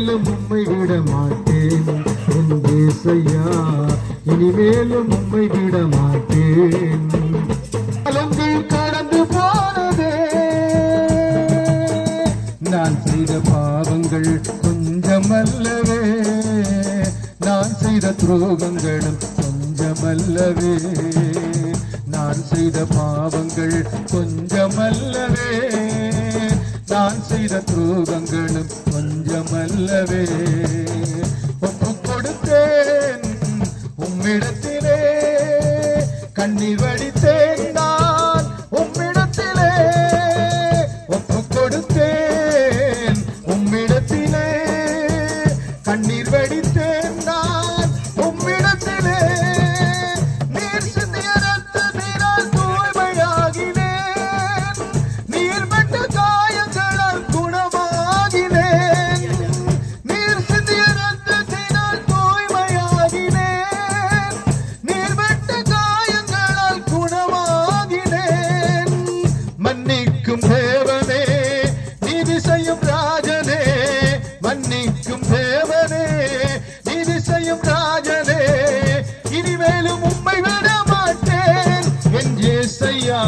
இனிமேலும் உம்மை விட மாட்டேன். என் தேசையா இனிமேலும் உம்மை விட மாட்டேன். காலங்கள் கடந்து போனதே. நான் செய்த பாவங்கள் கொஞ்சமல்லவே. நான் செய்த துரோகங்களும் கொஞ்சமல்லவே. நான் செய்த பாவங்கள் கொஞ்சமல்லவே. நான் செய்த துரோகங்களும் கொஞ்சமல்லவே ஒப்பு கொடுத்தேன். உம்மிடத்திலே கண்ணீர் வடித்தேன் நான். உம்மிடத்திலே ஒப்பு கொடுத்தேன். உம்மிடத்திலே கண்ணீர் வடித்தேன். நிச்சயம் ராஜனே இனிமேலும் உண்மை விட மாட்டேன் என் ஏசையா